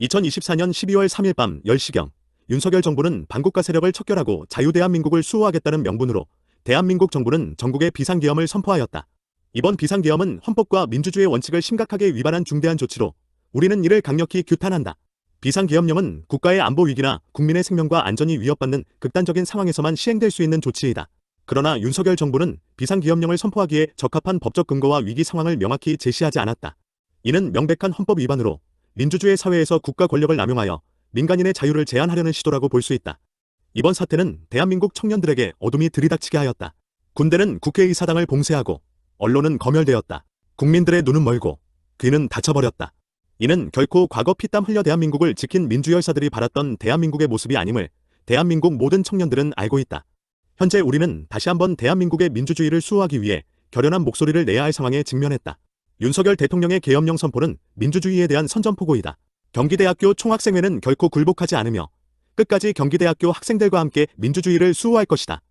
2024년 12월 3일 밤 10시경 윤석열 정부는 반국가 세력을 척결하고 자유대한민국을 수호하겠다는 명분으로 대한민국 정부는 전국의 비상계엄을 선포하였다. 이번 비상계엄은 헌법과 민주주의 원칙을 심각하게 위반한 중대한 조치로 우리는 이를 강력히 규탄한다. 비상계엄령은 국가의 안보 위기나 국민의 생명과 안전이 위협받는 극단적인 상황에서만 시행될 수 있는 조치이다. 그러나 윤석열 정부는 비상계엄령을 선포하기에 적합한 법적 근거와 위기 상황을 명확히 제시하지 않았다. 이는 명백한 헌법 위반으로 민주주의 사회에서 국가 권력을 남용하여 민간인의 자유를 제한하려는 시도라고 볼 수 있다. 이번 사태는 대한민국 청년들에게 어둠이 들이닥치게 하였다. 군대는 국회의사당을 봉쇄하고 언론은 검열되었다. 국민들의 눈은 멀고 귀는 닫혀버렸다. 이는 결코 과거 피땀 흘려 대한민국을 지킨 민주열사들이 바랐던 대한민국의 모습이 아님을 대한민국 모든 청년들은 알고 있다. 현재 우리는 다시 한번 대한민국의 민주주의를 수호하기 위해 결연한 목소리를 내야 할 상황에 직면했다. 윤석열 대통령의 계엄령 선포는 민주주의에 대한 선전포고이다. 경기대학교 총학생회는 결코 굴복하지 않으며 끝까지 경기대학교 학생들과 함께 민주주의를 수호할 것이다.